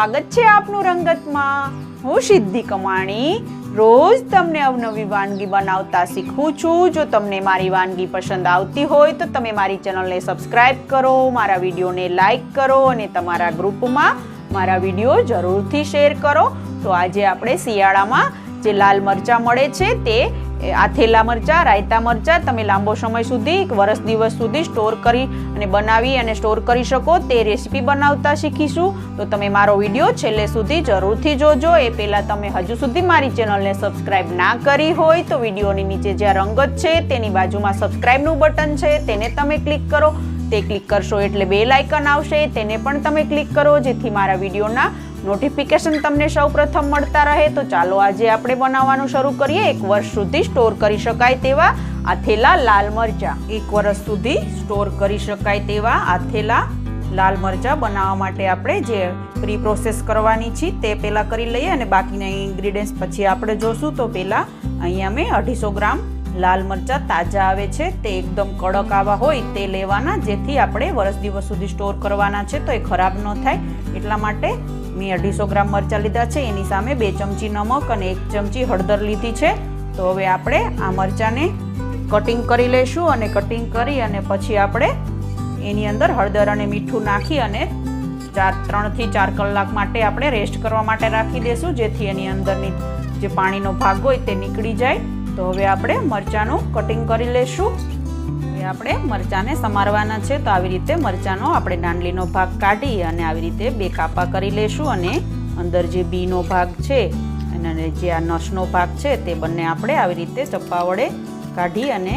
સ્વાગત છે આપનું રંગતમાં. હું સિદ્ધિ કમાણી. રોજ તમને અવનવી વાનગી બનાવતા શીખું છું. જો તમને મારી વાનગી પસંદ આવતી હોય તો તમે મારી ચેનલને સબસ્ક્રાઇબ કરો, મારા વિડીયોને લાઈક કરો અને તમારા ગ્રુપમાં મારા વીડિયો જરૂરથી શેર કરો. તો આજે આપણે શિયાળામાં જે લાલ મરચાં મળે છે તે આથેલા મરચાં, રાયતા મરચાં તમે લાંબો સમય સુધી વરસ દિવસ સુધી સ્ટોર કરી અને બનાવી અને સ્ટોર કરી શકો. તે રેસીપી બનાવતા શીખીશું. તો તમે મારો વીડિયો છેલ્લે સુધી જરૂરથી જોજો. એ પહેલાં તમે હજુ સુધી મારી ચેનલને સબસ્ક્રાઇબ ના કરી હોય તો વિડીયોની નીચે જ્યાં રંગત છે તેની બાજુમાં સબસ્ક્રાઇબનું બટન છે તેને તમે ક્લિક કરો. તે ક્લિક કરશો એટલે બે લાઇકન આવશે. તેને પણ તમે ક્લિક કરો, જેથી મારા વિડીયોના નોટિફિકેશન તમને સૌ પ્રથમ મળતા રહે. તો ચાલો આજે આપણે બનાવવાનું શરૂ કરીએ. એક વર્ષ સુધી સ્ટોર કરી શકાય તેવા આથેલા લાલ મરચા. એક વર્ષ સુધી સ્ટોર કરી શકાય તેવા આથેલા લાલ મરચા બનાવવા માટે આપણે જે પ્રી પ્રોસેસ કરવાની છે તે પહેલાં કરી લઈએ અને બાકીના ઇન્ગ્રીડિયન્ટ્સ પછી આપણે જોશું. તો પહેલાં અહીંયા મેં અઢીસો ગ્રામ લાલ મરચાં તાજા આવે છે, તે એકદમ કડક આવા હોય તે લેવાના, જેથી આપણે વર્ષ દિવસ સુધી સ્ટોર કરવાના છે, તો એ ખરાબ ન થાય. એટલા માટે મેં અઢીસો ગ્રામ મરચાં લીધા છે, એની સામે બે ચમચી નમક અને એક ચમચી હળદર લીધી છે. તો હવે આપણે આ મરચાંને કટિંગ કરી લઈશું અને કટિંગ કરી અને પછી આપણે એની અંદર હળદર અને મીઠું નાખી અને ચાર, ત્રણથી ચાર કલાક માટે આપણે રેસ્ટ કરવા માટે રાખી દઈશું, જેથી એની અંદરની જે પાણીનો ભાગ હોય તે નીકળી જાય. તો હવે આપણે મરચાંનું કટિંગ કરી લઈશું હવે આપણે મરચાંને સમારવાના છે, તો આવી રીતે મરચાંનો આપણે દાંડલીનો ભાગ કાઢી અને આવી રીતે બે કાપા કરી લઈશું અને અંદર જે બીનો ભાગ છે અને જે આ નસનો ભાગ છે, તે બંને આપણે આવી રીતે ચપ્પા વડે કાઢી અને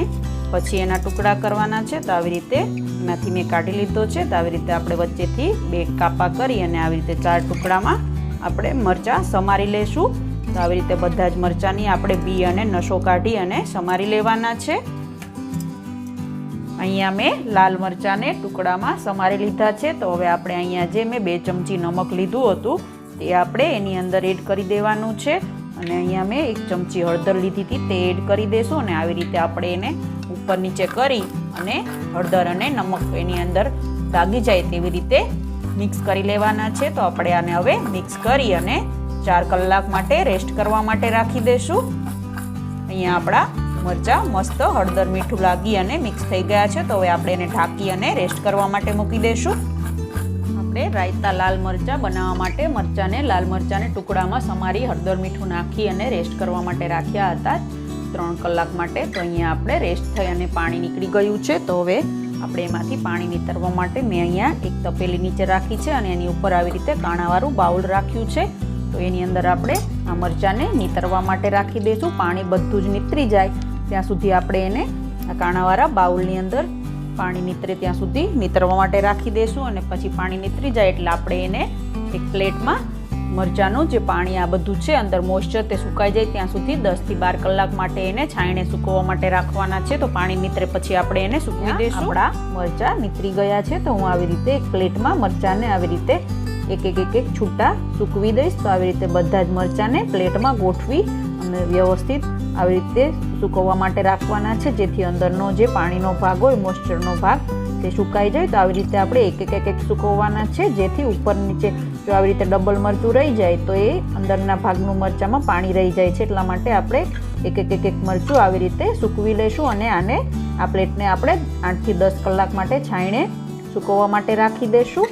પછી એના ટુકડા કરવાના છે, તો આવી રીતે એમાંથી મેં કાઢી લીધો છે, તો આવી રીતે આપણે વચ્ચેથી બે કાપા કરી અને આવી રીતે ચાર ટુકડામાં આપણે મરચાં સમારી લઈશું તો આવી રીતે બધા જ મરચાંની આપણે બી અને નસો કાઢી અને સમારી લેવાના છે. અહીંયા મેં લાલ મરચાંને ટુકડામાં સમારી લીધા છે. તો હવે આપણે અહીંયા જે મેં બે ચમચી નમક લીધું હતું, તે આપણે એની અંદર એડ કરી દેવાનું છે. અને અહીંયા મેં એક ચમચી હળદર લીધી હતી, તે એડ કરી દેશું અને આવી રીતે આપણે એને ઉપર નીચે કરી અને હળદર અને નમક એની અંદર લાગી જાય તેવી રીતે મિક્સ કરી લેવાના છે. તો આપણે આને હવે મિક્સ કરી અને ચાર કલાક માટે રેસ્ટ કરવા માટે રાખી દઈશું અહીંયા આપણા મરચાં મસ્ત હળદર મીઠું લાગી અને મિક્સ થઈ ગયા છે, તો હવે આપણે એને ઢાંકી અને રેસ્ટ કરવા માટે મૂકી દઈશું આપણે રાયતા લાલ મરચાં બનાવવા માટે મરચાંને લાલ મરચાંને ટુકડામાં સમારી હળદર મીઠું નાખી અને રેસ્ટ કરવા માટે રાખ્યા હતા ત્રણ કલાક માટે. તો અહીંયા આપણે રેસ્ટ થઈ અને પાણી નીકળી ગયું છે, તો હવે આપણે એમાંથી પાણી નીતરવા માટે મેં અહીંયા એક તપેલી નીચે રાખી છે અને એની ઉપર આવી રીતે કાણાવાળું બાઉલ રાખ્યું છે. તો એની અંદર આપણે આ મરચાંને નીતરવા માટે રાખી દઈશું. પાણી બધું જ નીતરી જાય. ત્યાં સુધી આપણે એને આ કાણાવાળા બાઉલની અંદર પાણી નીતરે ત્યાં સુધી નીતરવા માટે રાખી દઈશું અને પછી પાણી નીતરી જાય એટલે આપણે એને એક પ્લેટમાં મરચાંનું જે પાણી આ બધું છે અંદર મોઇશ્ચર તે સુકાઈ જાય ત્યાં સુધી દસથી બાર કલાક માટે એને છાંયણે સૂકવવા માટે રાખવાના છે. તો પાણી નીતરે પછી આપણે એને સૂકવી દઈશું. આપણા મરચાં નીતરી ગયા છે. તો હું આવી રીતે એક પ્લેટમાં મરચાંને આવી રીતે એક એક એક એક છૂટા સૂકવી દઈશ. તો આવી રીતે બધા જ મરચાંને પ્લેટમાં ગોઠવી અને વ્યવસ્થિત આવી રીતે સૂકવવા માટે રાખવાના છે. જેથી અંદરનો જે પાણીનો ભાગ હોય મોઇશ્ચરનો ભાગ તે સુકાઈ જાય. તો આવી રીતે આપણે એક એક એક એક સૂકવવાના છે. જેથી ઉપર નીચે જો આવી રીતે ડબલ મરચું રહી જાય તો એ અંદરના ભાગનું મરચાંમાં પાણી રહી જાય છે. એટલા માટે આપણે એક એક એક એક મરચું આવી રીતે સૂકવી લઈશું અને આને આ પ્લેટને આપણે આઠથી દસ કલાક માટે છાંયણે સૂકવવા માટે રાખી દઈશું.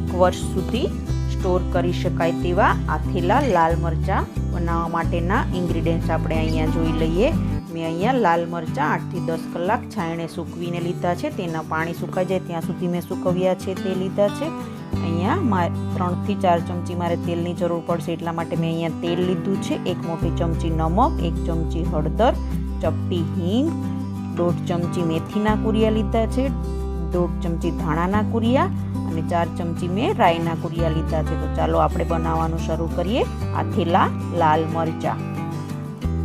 એક વર્ષ સુધી સ્ટોર કરી શકાય તેવા આથેલા લાલ મરચાં બનાવવા માટેના ઇન્ગ્રીડિયન્ટ્સ આપણે અહીંયા જોઈ લઈએ. મેં અહીંયા લાલ મરચાં આઠથી દસ કલાક છાયણે સૂકવીને લીધા છે. તેના પાણી સુકાઈ જાય ત્યાં સુધી મેં સૂકવ્યા છે તે લીધા છે. અહીંયા મા ત્રણથી ચાર ચમચી મારે તેલની જરૂર પડશે એટલા માટે મેં અહીંયા તેલ લીધું છે. એક મોટી ચમચી નમક, એક ચમચી હળદર, ચપટી હિંગ, દોઢ ચમચી મેથીના કુરિયા લીધા છે, દોઢ ચમચી ધાણાના કુરિયા અને ચાર ચમચી મેં રાઈના કુરિયા લીધા છે. તો ચાલો આપણે બનાવવાનું શરૂ કરીએ. આથેલા લાલ મરચાં.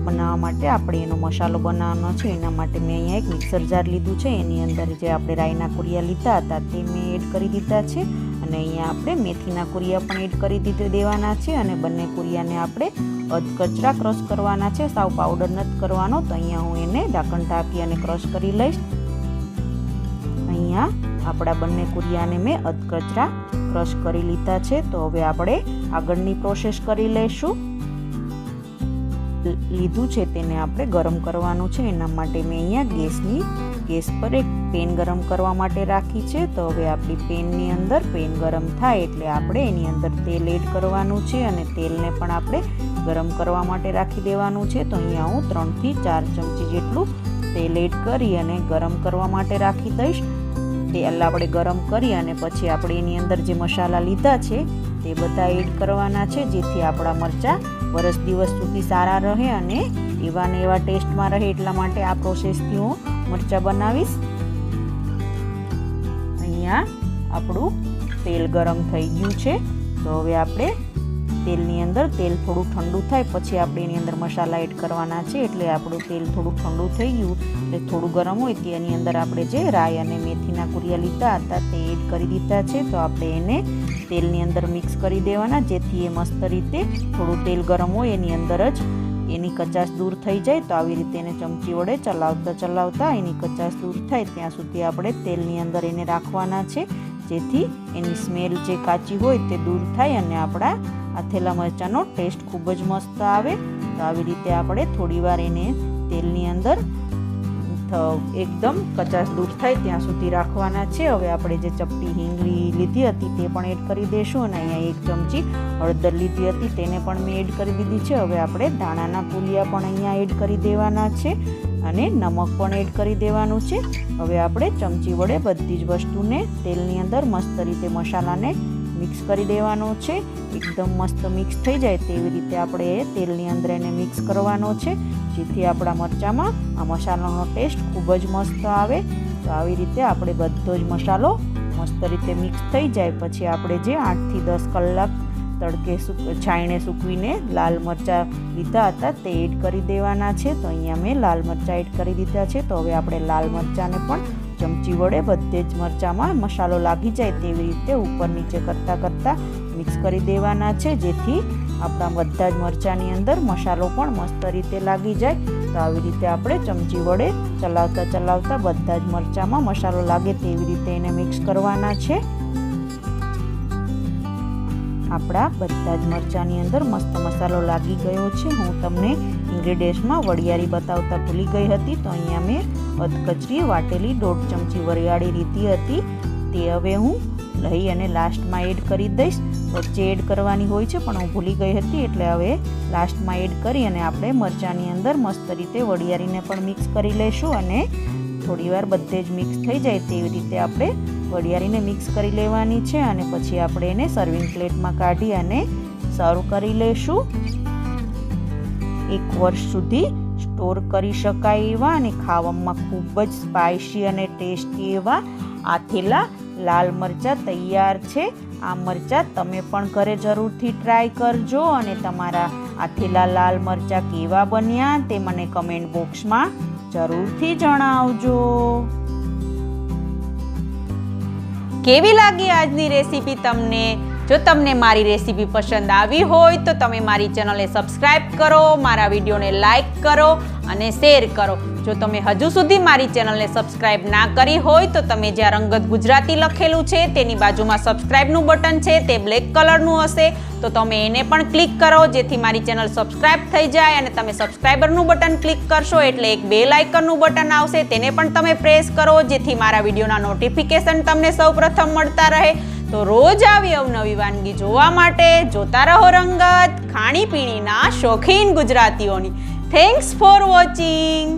બનાવવા માટે આપણે એનો મસાલો બનાવવાનો છે. એના માટે મેં અહીંયા એક મિક્સર જાર લીધું છે. એની અંદર જે આપણે રાઈના કુરિયા લીધા હતા તે મેં એડ કરી દીધા છે. અને અહીંયા આપણે મેથીના કુરિયા પણ એડ કરી દીધે, દેવાના છે. અને બંને કુરિયાને આપણે અધકચરા ક્રશ કરવાના છે. સાવ પાવડર નથી કરવાનો. તો અહીંયા હું એને ઢાંકણ ઢાંકી અને ક્રશ કરી લઈશ. અહીંયા આપણા બંને કુરિયાને મેં અધકચરા ક્રશ કરી લીધા છે. તો હવે આપણે આગળની પ્રોસેસ કરી લઈશું. લીધું છે તેને આપણે ગરમ કરવાનું છે. એના માટે મેં અહીંયા ગેસની, ગેસ પર એક પેન ગરમ કરવા માટે રાખી છે. તો હવે આપણી પેનની અંદર પેન ગરમ થાય એટલે આપણે એની અંદર તેલ એડ કરવાનું છે અને તેલને પણ આપણે ગરમ કરવા માટે રાખી દેવાનું છે. તો અહીંયા હું ત્રણથી ચાર ચમચી જેટલું તેલ એડ કરી અને ગરમ કરવા માટે રાખી દઈશ. તેલ આપણે ગરમ કરી અને પછી આપણે એની અંદર જે મસાલા લીધા છે તે બધા એડ કરવાના છે. જેથી આપણા મરચાં વરસ દિવસ સુધી સારા રહે અને એવા ને એવા ટેસ્ટમાં રહે એટલા માટે આ પ્રોસેસથી હું મરચાં બનાવીશ. અહીંયા આપણું તેલ ગરમ થઈ ગયું છે. તો હવે આપણે તેલની અંદર તેલ થોડું ઠંડુ થાય, પછી આપણે એની અંદર મસાલા એડ કરવાના છે, એટલે આપણું તેલ થોડું ઠંડુ થઈ ગયું. એટલે થોડું ગરમ હોય તેની અંદર આપણે જે રાઈ અને મેથીના કુરિયા લીધા હતા તે એડ કરી દીધા છે. તો આપણે એને તેલની અંદર મિક્સ કરી દેવાના, જેથી એ મસ્ત રીતે થોડું તેલ ગરમ હોય એની અંદર જ એની કચાશ દૂર થઈ જાય. તો આવી રીતે એને ચમચી વડે ચલાવતા ચલાવતા એની કચાશ દૂર થાય. ત્યાં સુધી આપણે તેલની અંદર એને રાખવાના છે, જેથી એની સ્મેલ જે કાચી હોય તે દૂર થાય અને આપણા આથેલા મરચાંનો ટેસ્ટ ખૂબ જ મસ્ત આવે. તો આવી રીતે આપણે થોડીવાર એને તેલની અંદર એકદમ કચાશ દૂર થાય ત્યાં સુધી રાખવાના છે. હવે આપણે જે ચપટી હિંગળી લીધી હતી તે પણ એડ કરી દઈશું અને અહીંયા એક ચમચી હળદર લીધી હતી તેને પણ મેં એડ કરી દીધી છે. હવે આપણે દાણાના પુલિયા પણ અહીંયા એડ કરી દેવાના છે અને નમક પણ એડ કરી દેવાનું છે. હવે આપણે ચમચી વડે બધી જ વસ્તુને તેલની અંદર મસ્ત રીતે મસાલાને મિક્સ કરી દેવાનો છે. એકદમ મસ્ત મિક્સ થઈ જાય તેવી રીતે આપણે તેલની અંદર એને મિક્સ કરવાનો છે. જેથી આપણા મરચાંમાં આ મસાલાનો ટેસ્ટ ખૂબ જ મસ્ત આવે. તો આવી રીતે આપણે બધો જ મસાલો મસ્ત રીતે મિક્સ થઈ જાય. પછી આપણે જે આઠથી દસ કલાક તડકે છાંયણે સૂકવીને લાલ મરચાં લીધા હતા તે એડ કરી દેવાના છે. તો અહીંયા મેં લાલ મરચાં એડ કરી દીધા છે. તો હવે આપણે લાલ મરચાંને પણ ચમચી વડે બધે જ મરચાંમાં મસાલો લાગી જાય તેવી રીતે ઉપર નીચે કરતાં કરતાં મિક્સ કરી દેવાના છે. જેથી આપણા બધા જ મરચાંની અંદર મસાલો પણ મસ્ત રીતે લાગી જાય. તો આવી રીતે આપણે ચમચી વડે ચલાવતા ચલાવતા બધા જ મરચાંમાં મસાલો લાગે તેવી રીતે એને મિક્સ કરવાના છે. આપણા બધા જ મરચાંની અંદર મસ્ત મસાલો લાગી ગયો છે. હું તમને ઇન્ગ્રીડિયન્ટ્સમાં વડિયારી બતાવતા ભૂલી ગઈ હતી. તો અહીંયા મેં અધકચરી વાટેલી, દોઢ ચમચી વરિયાળી રીતી હતી. તે હવે હું લઈ અને લાસ્ટમાં એડ કરી દઈશ. વચ્ચે એડ કરવાની હોય છે, પણ હું ભૂલી ગઈ હતી, એટલે હવે લાસ્ટમાં એડ કરી અને આપણે મરચાંની અંદર મસ્ત રીતે વડિયાળીને પણ મિક્સ કરી લઈશું અને થોડીવાર બધે જ મિક્સ થઈ જાય તેવી રીતે આપણે વડિયાળીને મિક્સ કરી લેવાની છે અને પછી આપણે એને સર્વિંગ પ્લેટમાં કાઢી અને સર્વ કરી લઈશું એક વર્ષ સુધી સ્ટોર કરી શકાય એવા અને ખાવામાં ખૂબ જ સ્પાઇસી અને ટેસ્ટી એવા આથેલા લાલ મરચાં તૈયાર છે. આ મરચાં તમે પણ ઘરે જરૂરથી ટ્રાય કરજો અને તમારા આથેલા લાલ મરચાં કેવા બન્યા તે મને કમેન્ટ બોક્સમાં જરૂરથી જણાવજો. કેવી લાગી આજની રેસીપી તમને? જો તમને મારી રેસીપી પસંદ આવી હોય તો તમે મારી ચેનલને સબસ્ક્રાઈબ કરો, મારા વિડીયોને લાઇક કરો અને શેર કરો. જો તમે હજુ સુધી મારી ચેનલને સબસ્ક્રાઈબ ના કરી હોય તો તમે જ્યાં રંગત ગુજરાતી લખેલું છે, તેની બાજુમાં સબસ્ક્રાઈબનું બટન છે, તે બ્લેક કલરનું હશે. તો તમે એને પણ ક્લિક કરો, જેથી મારી ચેનલ સબસ્ક્રાઈબ થઈ જાય અને તમે સબસ્ક્રાઈબરનું બટન ક્લિક કરશો એટલે એક બેલ આઇકનનું બટન આવશે. તેને પણ તમે પ્રેસ કરો, જેથી મારા વિડીયોના નોટિફિકેશન તમને સૌપ્રથમ મળતા રહે. તો રોજ આવી અવનવી વાનગી જોવા માટે જોતા રહો રંગત, ખાણીપીણીના શોખીન ગુજરાતીઓની. Thanks for watching